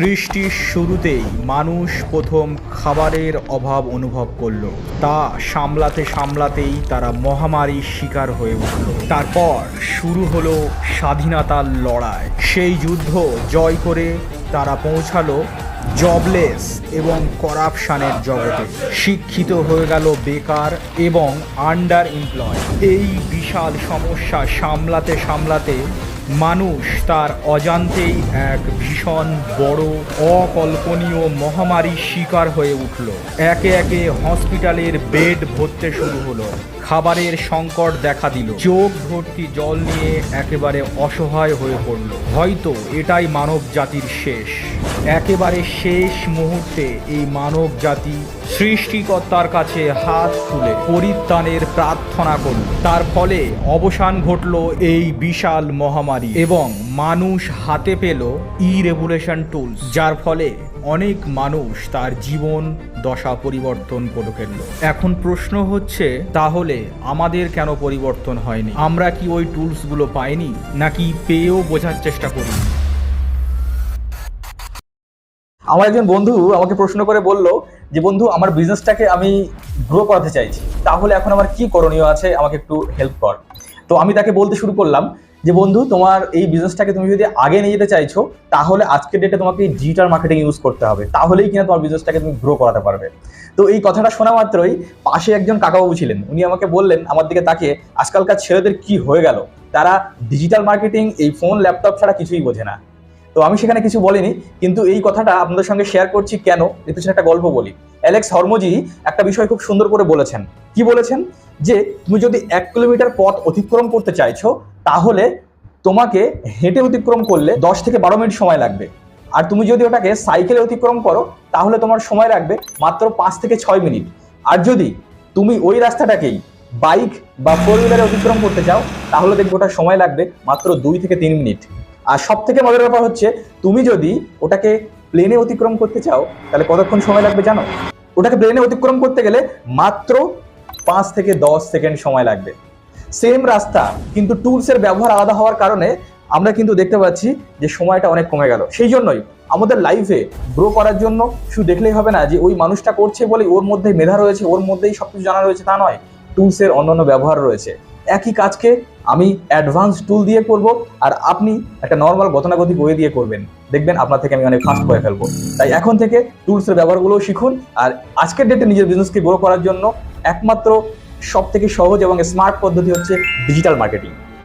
সৃষ্টির শুরুতেই মানুষ প্রথম খাবারের অভাব অনুভব করল। তা সামলাতে সামলাতেই তারা মহামারীর শিকার হয়ে উঠল। তারপর শুরু হলো স্বাধীনতার লড়াই। সেই যুদ্ধ জয় করে তারা পৌঁছালো জবলেস এবং করাপশানের জগতে। শিক্ষিত হয়ে গেল বেকার এবং আন্ডার এমপ্লয় এই বিশাল সমস্যা সামলাতে সামলাতে মানুষ তার অজান্তেই এক ভীষণ বড়, অকল্পনীয় মহামারীর শিকার হয়ে উঠল। একে একে হসপিটালের বেড ভরতে শুরু হলো। খাবারের সংকট দেখা দিল। চোখ ভর্তি জল নিয়ে একেবারে অসহায় হয়ে পড়ল। হয়তো এটাই মানব জাতির শেষ। একেবারে শেষ মুহূর্তে এই মানব জাতি সৃষ্টিকর্তার কাছে হাত তুলে পরিত্রাণের প্রার্থনা করল তার ফলে অবসান ঘটল এই বিশাল মহামারী এবং মানুষ হাতে পেল ই রেগুলেশন টুলস, যার ফলে অনেক মানুষ তার জীবন দশা পরিবর্তন করে ফেলল। এখন প্রশ্ন হচ্ছে, তাহলে আমাদের কেন পরিবর্তন হয়নি? আমরা কি ওই টুলসগুলো পাইনি? নাকি পেয়েও বোঝার চেষ্টা করি আমার একজন বন্ধু আমাকে প্রশ্ন করে বলল যে, বন্ধু, আমার বিজনেসটাকে আমি গ্রো করাতে চাইছি। তাহলে এখন আমার কি করণীয় আছে? আমাকে একটু হেল্প কর। তো আমি তাকে বলতে শুরু করলাম যে, বন্ধু, তোমার এই বিজনেসটাকে তুমি যদি আগে নিয়ে যেতে চাইছো, তাহলে আজকের ডেটে তোমাকে ডিজিটাল মার্কেটিং ইউজ করতে হবে। তাহলেই কিনা তোমার বিজনেসটাকে তুমি গ্রো করাতে পারবে। তো এই কথাটা শোনা মাত্রই পাশে একজন কাকাবাবু ছিলেন। উনি আমাকে বললেন, আমার দিকে তাকিয়ে, আজকালকার ছেলেদের কি হয়ে গেল? তারা ডিজিটাল মার্কেটিং এই ফোন ল্যাপটপ ছাড়া কিছুই বোঝে না। তো আমি সেখানে কিছু বলিনি, কিন্তু এই কথাটা আপনাদের সঙ্গে শেয়ার করছি কেন? এর পিছনে একটা গল্প বলি। অ্যালেক্স হরমোজি একটা বিষয় খুব সুন্দর করে বলেছেন। কি বলেছেন? যে তুমি যদি এক কিলোমিটার পথ অতিক্রম করতে চাইছো, তাহলে তোমাকে হেঁটে অতিক্রম করলে দশ থেকে বারো মিনিট সময় লাগবে। আর তুমি যদি ওটাকে সাইকেলে অতিক্রম করো, তাহলে তোমার সময় লাগবে মাত্র পাঁচ থেকে ছয় মিনিট। আর যদি তুমি ওই রাস্তাটাকেই বাইক বা ফোর হুইলারে অতিক্রম করতে চাও, তাহলে দেখবে ওটা সময় লাগবে মাত্র দুই থেকে তিন মিনিট। আর সব থেকে মজার ব্যাপার হচ্ছে, তুমি যদি ওটাকে প্লেনে অতিক্রম করতে চাও, তাহলে কতক্ষণ সময় লাগবে জানো? ওটাকে প্লেনে অতিক্রম করতে গেলে মাত্র পাঁচ থেকে দশ সেকেন্ড সময় লাগবে। সেম রাস্তা, কিন্তু টুলসের ব্যবহার আলাদা হওয়ার কারণে আমরা কিন্তু দেখতে পাচ্ছি যে সময়টা অনেক কমে গেল। সেই জন্যই আমাদের লাইফে গ্রো করার জন্য শুধু দেখলেই হবে না যে ওই মানুষটা করছে বলে ওর মধ্যে মেধা রয়েছে, ওর মধ্যেই সব কিছু জানা রয়েছে তা নয় টুলসের অন্যান্য ব্যবহার রয়েছে। একই কাজকে আমি অ্যাডভান্স টুল দিয়ে করব আর আপনি একটা নর্মাল গতানাগতিক ওয়ে দিয়ে করবেন। দেখবেন আপনার থেকে আমি অনেক ফাস্ট করে ফেলব। তাই এখন থেকে টুলসের ব্যবহারগুলোও শিখুন আর আজকের ডেটে নিজের বিজনেসকে গ্রো করার জন্য একমাত্র সব থেকে সহজ এবং স্মার্ট পদ্ধতি হচ্ছে ডিজিটাল মার্কেটিং